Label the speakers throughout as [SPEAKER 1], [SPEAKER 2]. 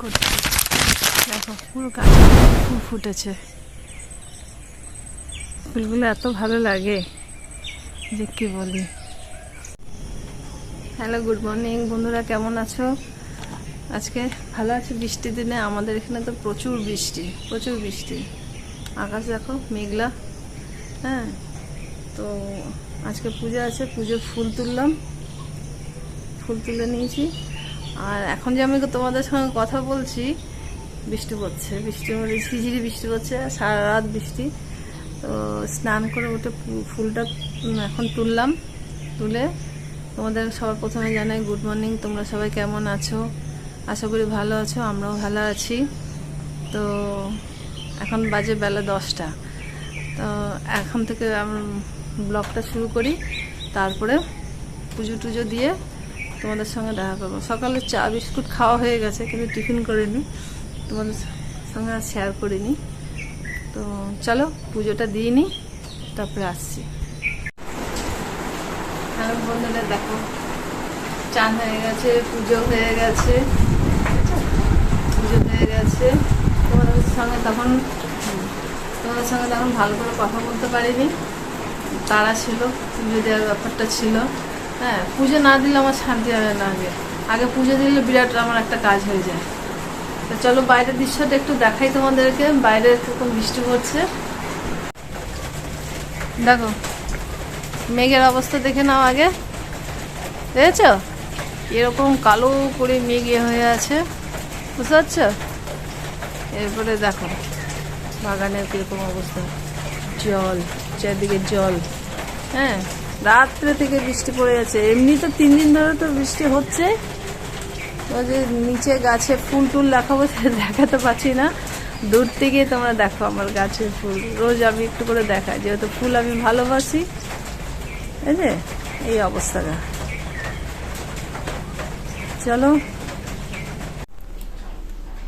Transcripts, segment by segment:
[SPEAKER 1] দেখো পুরো গাছে, ফুল ফুটেছে। ফুলগুলো এত ভালো লাগে যে কি বলি। Hello, good morning. বন্ধুরা, কেমন আছো? আজকে ভালো আছে বৃষ্টির দিনে? আমাদের এখানে তো প্রচুর বৃষ্টি প্রচুর বৃষ্টি। আকাশ দেখো, মেঘলা হ্যাঁ? তো আজকে পুজো আছে, পুজোর ফুল তুললাম। ফুল তুলে নিয়েছি। আর এখন যে আমি তোমাদের সঙ্গে কথা বলছি, বৃষ্টি পড়ছে বৃষ্টির মধ্যে ঝিঝিরি বৃষ্টি পড়ছে, সারা রাত বৃষ্টি। তো স্নান করে উঠে ফুলটা এখন তুললাম, তুলে তোমাদের সবার প্রথমে জানাই গুড মর্নিং তোমরা সবাই কেমন আছো? আশা করি ভালো আছো, আমরাও ভালো আছি। তো এখন বাজে বেলা দশটা। তো এখন থেকে আমি ব্লগটা শুরু করি, তারপরে পুজো টুজো দিয়ে তোমাদের সঙ্গে দেখা করব। সকালে চা, বিস্কুট খাওয়া হয়ে গেছে, কিন্তু টিফিন করিনি। তোমাদের সঙ্গে আর শেয়ার করিনি। তো চলো, পুজোটা দিয়ে নিই তারপরে আসছি। হ্যালো বন্ধুরা, দেখো, চান হয়ে গেছে, পুজো হয়ে গেছে। পুজো হয়ে গেছে। তোমাদের সঙ্গে তখন, তোমাদের সঙ্গে তখন ভালো করে কথা বলতে পারিনি। তারা ছিল, পুজো দেওয়ার ব্যাপারটা ছিল। হ্যাঁ পুজো না দিলে আমার শান্তি হবে না আগে। আগে পুজো দিলে বিরাট আমার একটা কাজ হয়ে যায়। তো চলো বাইরের দৃশ্যটা একটু দেখাই তোমাদেরকে। বাইরে কীরকম বৃষ্টি পড়ছে দেখো, মেঘের অবস্থা দেখে নাও আগে। দেখেছ? এরকম কালো করে মেঘ হয়ে আছে। বুঝতে পারছ? এরপরে দেখো, বাগানের কীরকম অবস্থা। জল, চারদিকে জল। হ্যাঁ রাত্রে থেকে বৃষ্টি পড়ে যাচ্ছে। এমনি তো তিন দিন ধরে তো বৃষ্টি হচ্ছে। যে নিচে গাছে ফুল টুল দেখাবো দেখাতে পারছি না। দূর থেকে তোমরা দেখো আমার গাছের ফুল। রোজ আমি একটু করে দেখাই। যেহেতু ফুল আমি ভালোবাসি, এই যে, এই অবস্থাটা। চলো।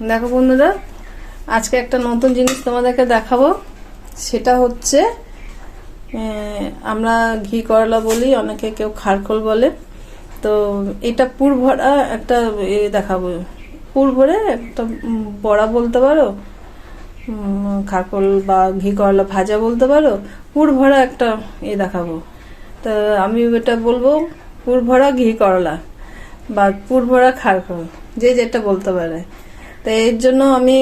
[SPEAKER 1] দেখো বন্ধুরা, আজকে একটা নতুন জিনিস তোমাদেরকে দেখাবো। সেটা হচ্ছে আমরা ঘি করলা বলি, অনেকে কেউ খারকোল বলে। তো এটা পুর ভরা একটা এ দেখাবো। পুর ভরে একটা বড়া বলতে পারো খারকোল বা ঘি করলা ভাজা বলতে পারো, পুর ভরা একটা এ দেখাবো। তা আমি এটা বলব, পুর ভরা ঘি করলা বা পুর ভরা খারকোল, যে যেটা বলতে পারে। তো এর জন্য আমি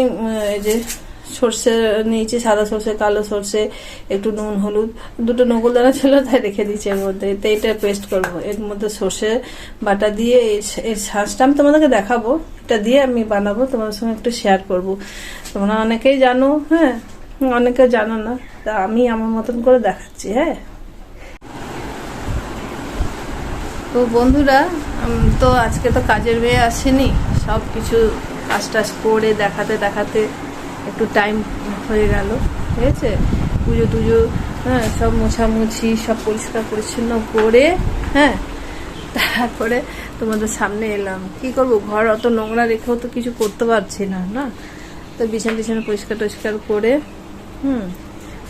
[SPEAKER 1] এই যে সর্ষে নিয়েছি, সাদা সর্ষে, কালো সর্ষে, একটু নুন, হলুদ, দুটো নকুল দানা ছিল, তাই রেখে দিচ্ছি এর মধ্যে। তো এটা পেস্ট করব। এর মধ্যে সর্ষে বাটা দিয়ে এর শ্বাসটা আমি তোমাদেরকে দেখাবো। এটা দিয়ে আমি বানাবো, তোমাদের সঙ্গে একটু শেয়ার করব। তোমরা অনেকেই জানো হ্যাঁ? অনেকে জানো না, তা আমি আমার মতন করে দেখাচ্ছি হ্যাঁ? তো বন্ধুরা তো আজকে তো কাজের মেয়ে আসেনি। সব কিছু কাজ টাজ করে দেখাতে দেখাতে একটু টাইম হয়ে গেল, ঠিক আছে? পুজো টুজো হ্যাঁ সব মোছামুছি, সব পরিষ্কার পরিচ্ছন্ন করে হ্যাঁ তারপরে তোমাদের সামনে এলাম। কি করব? ঘর অত নোংরা রেখেও তো কিছু করতে পারছি না না? তো বিছানা টিছানা পরিষ্কার টরিষ্কার করে, হুম,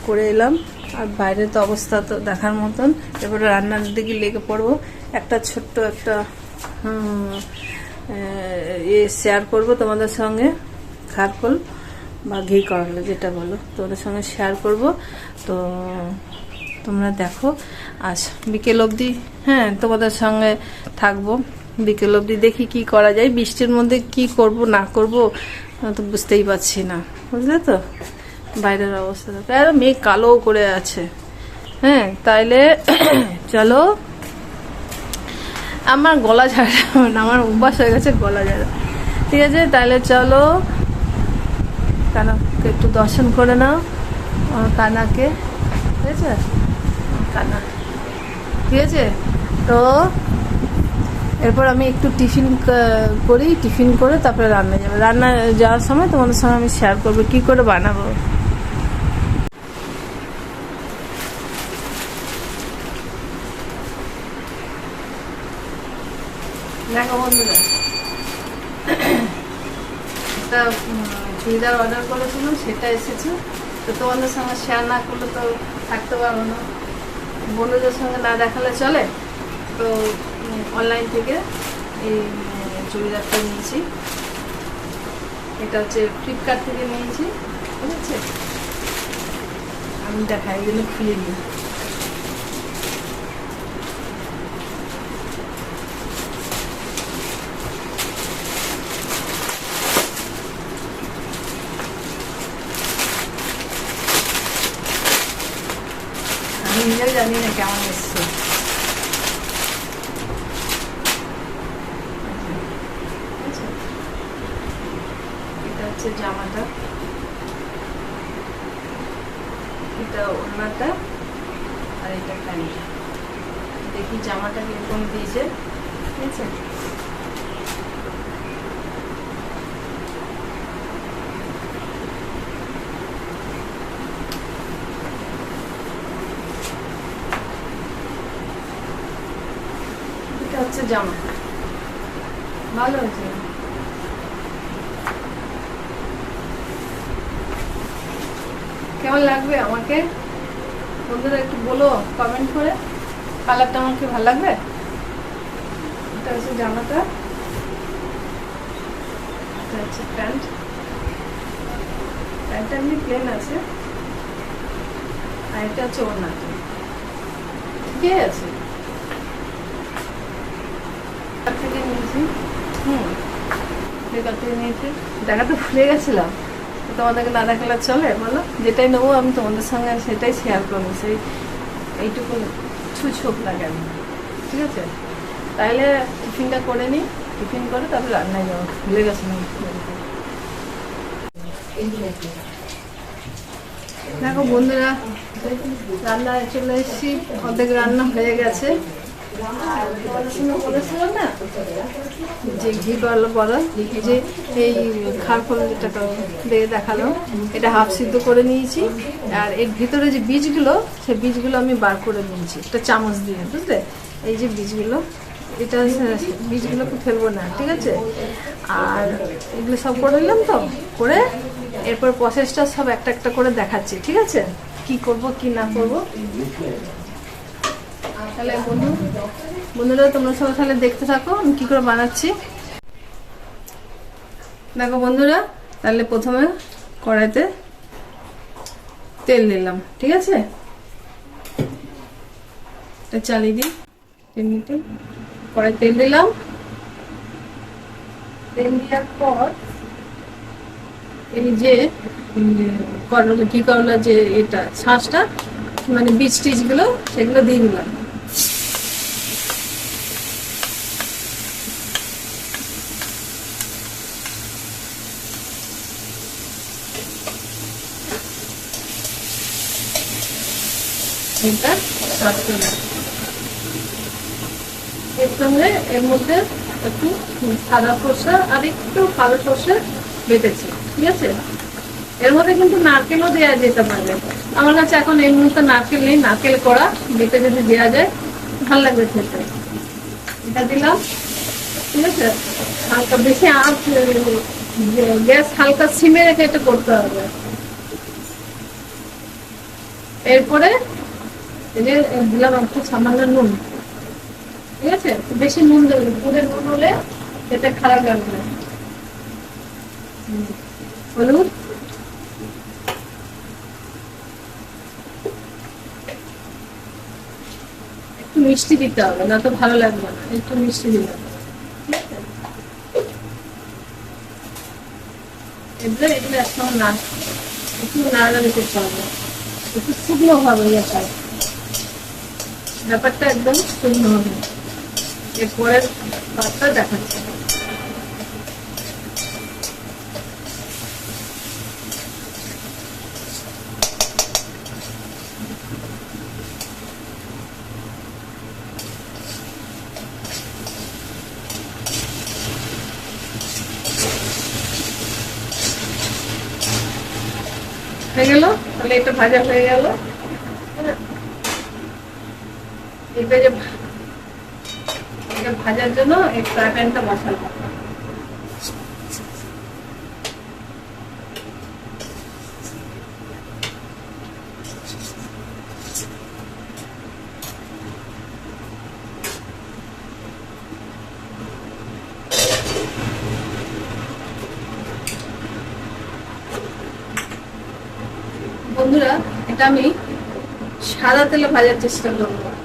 [SPEAKER 1] করে এলাম। আর বাইরের তো অবস্থা তো দেখার মতন। এবারে রান্নার দিকে লেগে পড়ব। একটা ছোট্ট একটা ইয়ে শেয়ার করব তোমাদের সঙ্গে, খারকোল। বা ঘি করলে, যেটা বলো। তোমাদের সঙ্গে শেয়ার করব। তো তোমরা দেখো আস বিকেল অবধি হ্যাঁ তোমাদের সঙ্গে থাকব। বিকেল অবধি দেখি কি করা যায়, বৃষ্টির মধ্যে কি করব, না করব তো বুঝতেই পারছি না। বুঝলে তো? বাইরের অবস্থা দেখো। আর মেঘ কালো করে আছে। হ্যাঁ তাইলে চলো। আমার গলা ঝাড়া আমার অভ্যাস হয়ে গেছে গলা ঝাড়া। ঠিক আছে তাহলে চলো। কানাকে একটু দর্শন করে নাও কানাকে। ঠিক আছে কানা। ঠিক আছে তো, এরপর আমি একটু টিফিন করি, টিফিন করে তারপরে রান্না যাবে। রান্না যাওয়ার সময় তোমাদের সঙ্গে আমি শেয়ার করব, কী করে বানাবো দেখো বন্ধুরা একটা উম, চুড়িদার অর্ডার করেছিলাম সেটা এসেছে। তো তোমাদের সঙ্গে শেয়ার না করলে তো থাকতে পারব না। বন্ধুদের সঙ্গে না দেখালে চলে। তো অনলাইন থেকে এই চুড়িদারটা নিয়েছি। এটা হচ্ছে ফ্লিপকার্ট থেকে নিয়েছি। ঠিক আছে? আমি দেখাই, এগুলো খুলে নিই আমি নিজেও জানি না কেমন এসছে। আচ্ছা। এটা হচ্ছে জামাটা। এটা ওড়নাটা আর এটা প্যান্টটা দেখি জামাটা কীরকম দিয়েছে। ঠিক আছে এটা হচ্ছে জামা। ভালো হয়েছে। কেমন লাগবে আমাকে? বন্ধুরা একটু বলো কমেন্ট করে। কালারটা আমাকে ভালো লাগবে? এটা হচ্ছে জামাটা। এটা হচ্ছে প্যান্ট। প্যান্টটা এমনি প্লেন আছে। আর এটা হচ্ছে ওড়নাটা। ঠিকই আছে? কার থেকে নিয়েছি। হুম। বেকার থেকে নিয়েছি। দেখাতে ভুলে গেছিলাম। তোমাদেরকে না দেখালে চলে? বলো। যেটাই নেব আমি তোমাদের সঙ্গে সেটাই শেয়ার করব। সেই এইটুকু ছুঁচ হোক না কেন ঠিক আছে? তাইলে টিফিনটা করে নিই টিফিন করে তারপরে রান্নায় যাব। ভুলে গেছিলাম দেখো বন্ধুরা রান্নায় চলে এসেছি। অর্ধেক রান্না হয়ে গেছে। যে ঘি করল এই যে এই খারফল যেটা দিয়ে দেখাল, এটা হাফ সিদ্ধ করে নিয়েছি। আর এর ভিতরে যে বীজগুলো, সেই বীজগুলো আমি বার করে নিয়েছি। একটা চামচ দিয়ে, বুঝলে? এই যে বীজগুলো, এটা বীজগুলোকে ফেলব না, ঠিক আছে? আর এগুলো সব করে নিলাম তো, করে এরপর প্রসেসটা সব একটা একটা করে দেখাচ্ছি, ঠিক আছে? কি করব, কি না করব? তাহলে বন্ধু, বন্ধুরা, তোমরা সবাই তাহলে দেখতে থাকো, আমি কি করে বানাচ্ছি। দেখো বন্ধুরা, তাহলে প্রথমে কড়াইতে তেল দিলাম ঠিক আছে? চালিয়ে দিই তিন মিনিটে কড়াই তেল দিলাম। তেল দেওয়ার পর, এই যে, করলা, কি করলা যে এটা, শাঁসটা মানে বীজ টিজগুলো সেগুলো দিয়ে দিলাম। এটা শাঁস দিলাম এর সঙ্গে এর মধ্যে একটু সাদা সর্ষে আর একটু কালো সর্ষে বেটেছি, ঠিক আছে? এর মধ্যে কিন্তু নারকেলও দেওয়া যেতে পারে। আমার কাছে এখন এই মুহূর্তে নারকেল নেই, নারকেল করা বেটে যদি দেওয়া যায়, ভালো লাগবে খেতে। এটা দিলাম, ঠিক আছে? হালকা বেশি আঁচ গ্যাস হালকা সিমে রেখে এটা করতে হবে। এরপরে যে দিলাম একটু সামান্য নুন। ঠিক আছে? বেশি নুন দেবে দুধের নুন হলে এটা খারাপ লাগবে। হলুদ। একটু মিষ্টি দিতে হবে, না তো ভালো লাগবে না। একটু মিষ্টি আছে? এবারে এগুলো একসঙ্গে না একটু নাড়ানাড়ি করতে হবে। একটু শুকনো হবে ইয়াটা ব্যাপারটা একদম শুকনো হবে। এরপরের পাতটা দেখাচ্ছে। হয়ে গেল? তাহলে এটা ভাজা হয়ে গেল। যে এটা ভাজার জন্য এই বন্ধুরা এটা আমি সাদা তেলে ভাজার চেষ্টা করব।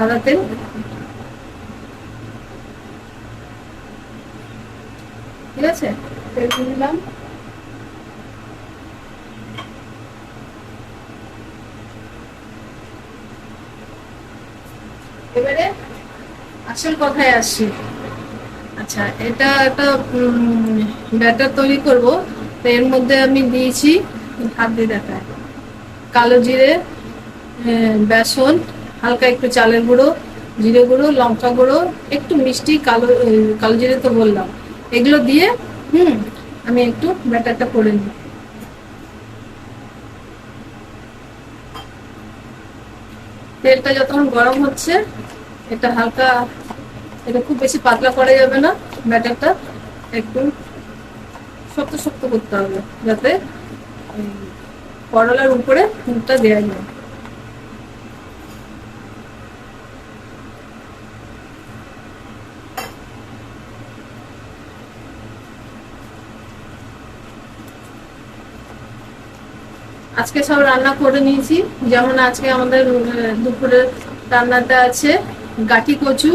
[SPEAKER 1] সাদা তেল ঠিক আছে? তেল দিয়ে দিলাম। এবারে আসল কথায় আসি। আচ্ছা এটা একটা ব্যাটার তৈরি করব। তো এর মধ্যে আমি দিয়েছি হাত দিয়ে দেখায়। কালো জিরে বেসন হালকা একটু চালের গুঁড়ো, জিরে গুঁড়ো, লঙ্কা গুঁড়ো, একটু মিষ্টি, কালো কালো জিরে তো বললাম। এগুলো দিয়ে, হুম, আমি একটু ব্যাটারটা করে নিই। তেলটা যতক্ষণ গরম হচ্ছে এটা হালকা, এটা খুব বেশি পাতলা করা যাবে না, ব্যাটারটা একটু শক্ত শক্ত করতে হবে, যাতে করলার উপরে মুখটা দেওয়া যায়। আজকে সব রান্না করে নিয়েছি। যেমন আজকে আমাদের দুপুরের রান্নাতে আছে গাঠি কচু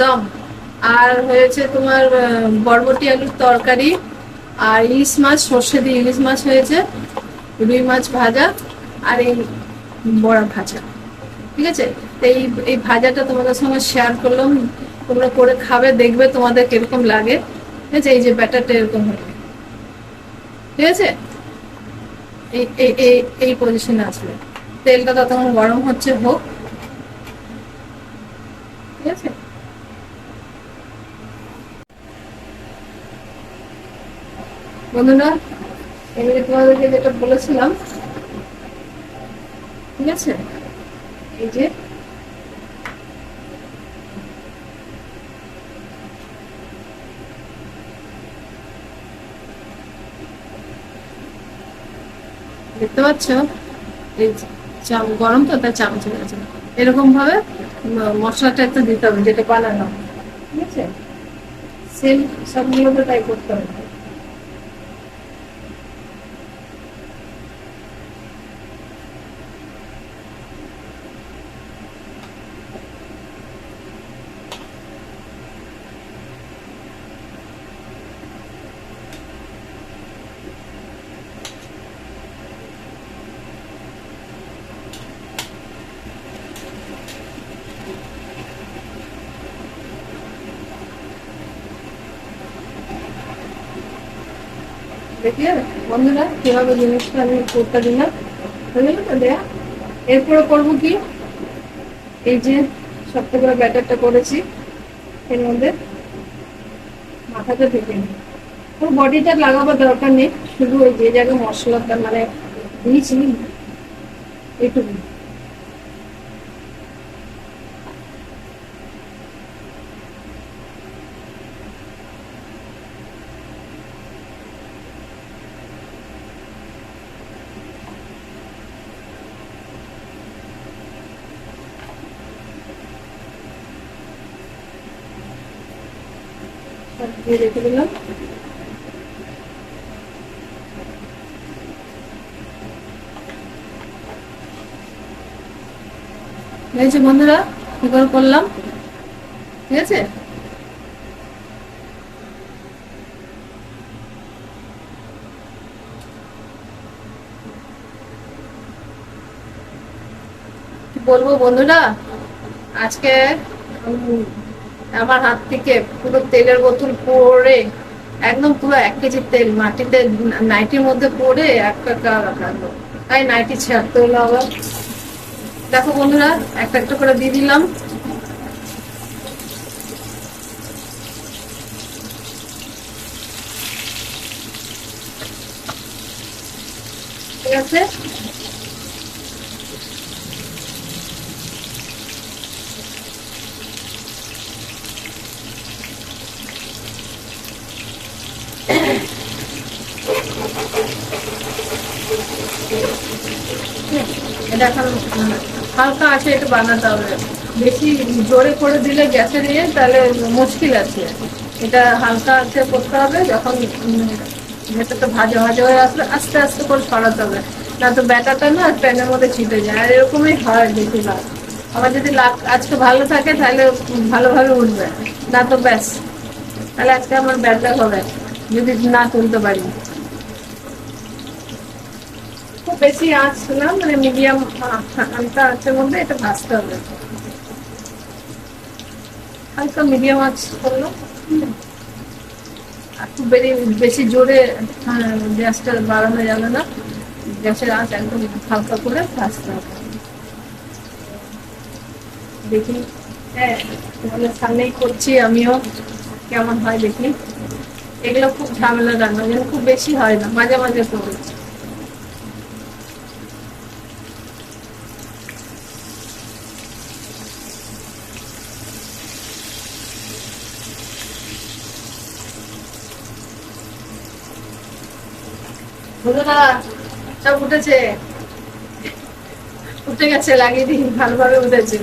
[SPEAKER 1] দম, আর হয়েছে তোমার বরবটি আলুর তরকারি, আর ইলিশ মাছ, সর্ষে দিয়ে ইলিশ মাছ হয়েছে, রুই মাছ ভাজা, আর এই বড়া ভাজা। ঠিক আছে? এই এই ভাজাটা তোমাদের সঙ্গে শেয়ার করলাম। তোমরা করে খাবে, দেখবে তোমাদের কীরকম লাগে। ঠিক আছে? এই যে ব্যাটারটা এরকম হবে ঠিক আছে? এই এই পজিশনে আসবে। তেলটা ততক্ষণ গরম হচ্ছে, হোক। বন্ধুরা, এবারে তোমাদেরকে যেটা বলেছিলাম, ঠিক আছে? এই যে দেখতে পাচ্ছ? এই চাম, গরম তো তার চামচ হয়ে গেছে। এরকম ভাবে মশলাটা একটু দিতে হবে, যেটা বানানো। ঠিক আছে? সেম সবগুলোতে তাই করতে হবে দেখলে বন্ধুরা, কীভাবে জিনিসটা আমি করতে দিলাম বুঝলি তো দেয়া। এরপরে করব কি? এই যে শক্ত করে ব্যাটারটা করেছি, এর মধ্যে মাথাটা ঢেকে নিই। ওর বডিটা লাগাবার দরকার নেই, শুধু ওই যে জায়গায় মশলাটা মানে দিয়েছি এইটুকু সব দিয়ে রেখে দিলাম। বন্ধুরা কি করে করলাম। ঠিক আছে? বলব বন্ধুরা? আজকে আমার হাত থেকে পুরো তেলের বোতল পড়ে, একদম পুরো এক কেজি তেল মাটিতে নাইটির মধ্যে পড়ে একটা কালো তাই নাইটি ছাড়তে হলো আবার। দেখো বন্ধুরা, একটা একটা করে দিয়ে দিলাম। ঠিক আছে? এখন হালকা আছে, একটু বানাতে হবে। বেশি জোরে করে দিলে গ্যাসে দিয়ে তাহলে মুশকিল আছে। এটা হালকা আছে করতে হবে, যখন ভেতরটা ভাজা ভাজা হয়ে আসবে আস্তে আস্তে করে সরাতে হবে। না তো ব্যাটারটা না প্যানের মধ্যে ছিটে যায়, আর এরকমই হয় বেশিরভাগ। আবার যদি লাগ আজকে ভালো থাকে তাহলে ভালোভাবে উঠবে। না তো ব্যাস, তাহলে আজকে আমার ব্যাটার হবে, যদি না তুলতে পারি। খুব বেশি মানে মিডিয়াম হালকা মধ্যে এটা হবে। হালকা মিডিয়াম করল। খুব বেশি জোরে হ্যাঁ, গ্যাসটা বাড়ানো যাবে না। গ্যাসের একদম হালকা করে ভাজতে হবে। দেখি হ্যাঁ তোমাদের সামনেই করছি আমিও কেমন হয় দেখি। এগুলো খুব ঝামেলা রান্না যেন খুব বেশি হয় না মাঝে মাঝে করি। বন্ধুরা সব উঠেছে। উঠে গেছে, লাগিয়ে দিই, ভালোভাবে উঠেছে।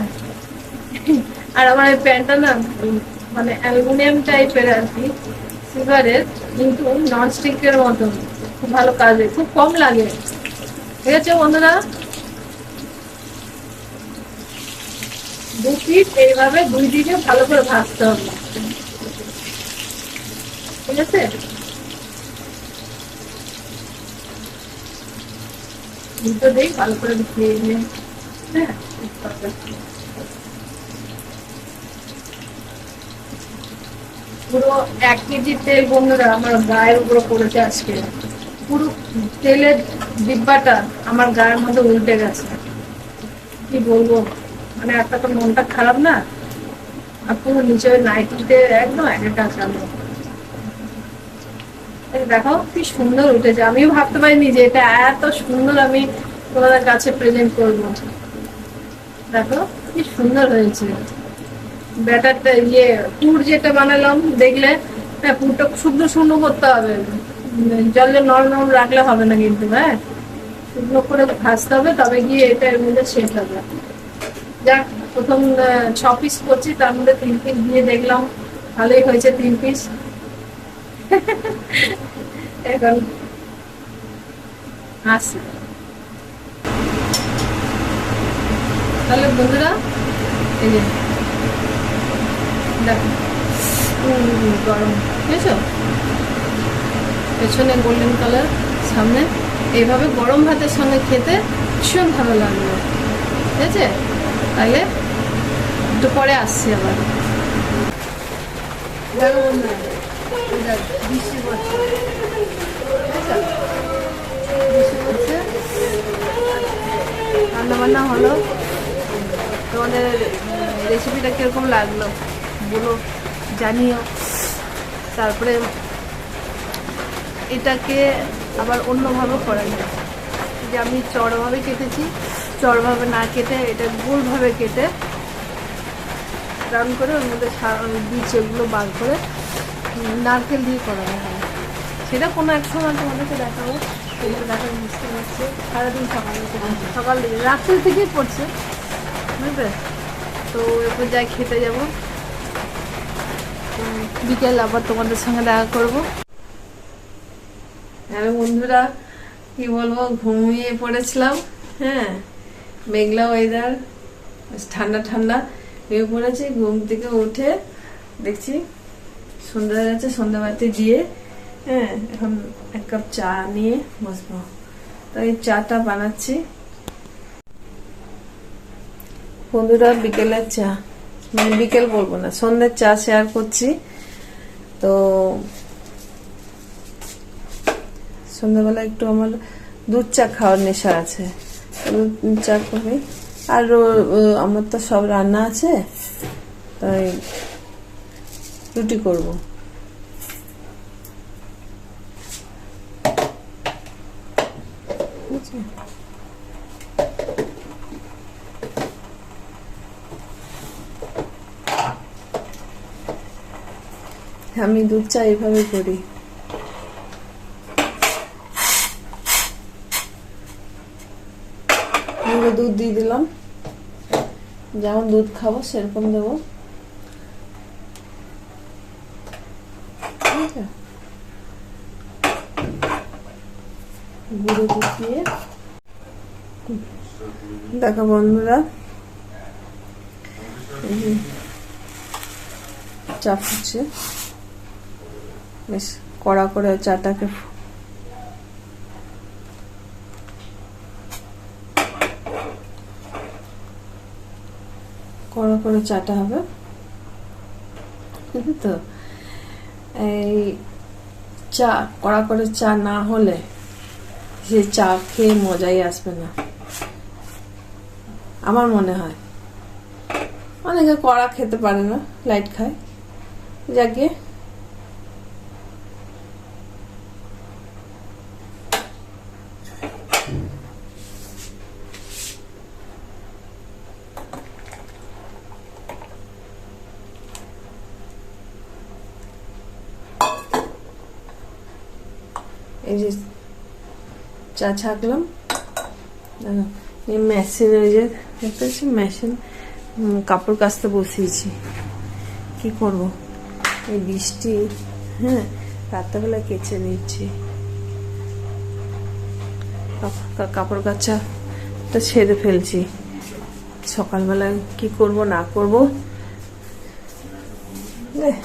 [SPEAKER 1] আর আমার প্যান্টটা না মানে অ্যালুমিনিয়াম টাইপের আর কি সিলভারের কিন্তু নন স্টিকের মতন। খুব ভালো কাজে খুব কম লাগে। ঠিক আছে, বন্ধুরা? দু এইভাবে দুই দিকে ভালো করে ভাজতে হবে। ঠিক আছে? হ্যাঁ পুরো এক কেজি তেল বন্ধুরা, আমার গায়ের উপরে পড়েছে আজকে। পুরো তেলের ডিব্বাটা আমার গায়ের মধ্যে উল্টে গেছে। কি বলব? মানে একটা তো মনটা খারাপ না? আর পুরো নিচে নাইটিতে একদম একটা এই দেখো, কি সুন্দর উঠেছে। আমিও ভাবতে পারিনি যে এটা এত সুন্দর আমি তোমাদের কাছে প্রেজেন্ট করব। দেখো, কি সুন্দর হয়েছে। ব্যাটারটা ইয়ে পুর যেটা বানালাম, দেখলে হ্যাঁ পুরটা শুকনো শুকনো করতে হবে। জলে নরম নরম রাখলে হবে না কিন্তু হ্যাঁ? শুকনো করে ভাজতে হবে, তবে গিয়ে এটা এর মধ্যে শেষ হবে যাক, প্রথম ছ পিস করছি, তার মধ্যে তিন পিস দিয়ে দেখলাম। ভালোই হয়েছে তিন পিস এখন আসি। তাহলে বন্ধুরা, এই যে, দেখো গরম, বুঝেছ? পেছনে গোল্ডেন কালার সামনে। এইভাবে গরম ভাতের সঙ্গে খেতে ভীষণ ভালো লাগল ঠিক আছে তাহলে একটু পরে আসছি আবার। বৃষ্টি পড়ছে বৃষ্টি পড়ছে রান্না বান্না হলো। তোমাদের রেসিপিটা কীরকম লাগল? বলো, জানিও। তারপরে এটাকে আবার অন্যভাবে করা যায় যে আমি চড়ভাবে কেটেছি। চড়ভাবে না কেটে, এটা গোলভাবে কেটে রাউন্ড করে ওর মধ্যে বীজ এগুলো বার করে নারকেল দিয়ে করা হয়। সেটা কোনো এক সময় তোমাদেরকে দেখাবো সেটা দেখার বুঝতে পারছে। সারাদিন সকালে সকাল রাত্রি থেকেই পড়ছে, বুঝলে? তো এরপর যাই খেতে যাব। বিকেল আবার তোমাদের সঙ্গে দেখা করব। হ্যাঁ বন্ধুরা, কি বলব, ঘুমিয়ে পড়েছিলাম হ্যাঁ? মেঘলা ওয়েদার ঠান্ডা ঠান্ডা, হয়ে পড়েছে, ঘুম থেকে উঠে দেখছি সন্ধ্যা হয়ে গেছে সন্ধ্যাবাতি দিয়ে হ্যাঁ এখন এক কাপ চা নিয়ে বসবো। তো এই চাটা বানাচ্ছি। বন্ধুরা, বিকেলের চা। মানে বিকেল বলব না, সন্ধ্যের চা শেয়ার করছি। তো সন্ধ্যাবেলা একটু আমার দুধ চা খাওয়ার নেশা আছে। দুধ চা করি আর আমার তো সব রান্না আছে। তাই রুটি করব। আমি দুধ চা এভাবে করি। দুধ দিয়ে দিলাম। যেমন দুধ খাব, সেরকম দেবো আছে গুঁড়ো দিয়ে দেখো বন্ধুরা। চা ফুটছে। বেশ কড়া করে চাটাকে কড়া করে চাটা হবে। তো। এই চা কড়া করে চা না হলে সে চা খেয়ে মজাই আসবে না। আমার মনে হয়। অনেকে কড়া খেতে পারে না, লাইট খায়। যাকে। এই যে চা ছাকলাম এই মেশিন ওই যে দেখতে পাচ্ছি মেশিন কাপড় কাচতে বসিয়েছি। কি করব? এই বৃষ্টি হ্যাঁ রাত্রেবেলা কেচে নিচ্ছি। কাপড় কাচাটা ছেড়ে ফেলছি। সকালবেলা কি করব, না করব এহ,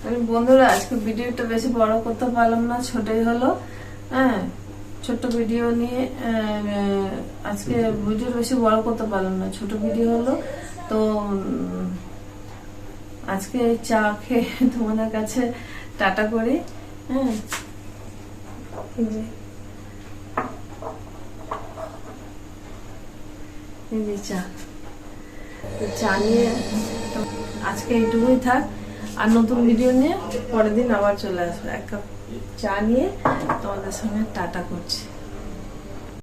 [SPEAKER 1] আমি বন্ধুরা, আজকে ভিডিওটা বেশি বড় করতে পারলাম না, ছোটই হলো। হ্যাঁ ছোট ভিডিও নিয়ে আজকে ভিডিও বেশি বড় করতে পারলাম না, ছোট ভিডিও হলো। তো আজকে চা খেয়ে তোমাদের কাছে টাটা করি। হ্যাঁ। চা। চা নিয়ে আজকে এইটুকুই থাক। আর নতুন ভিডিও নিয়ে পরের দিন আবার চলে আসবে। এক কাপ চা নিয়ে তোমাদের সঙ্গে টাটা করছি।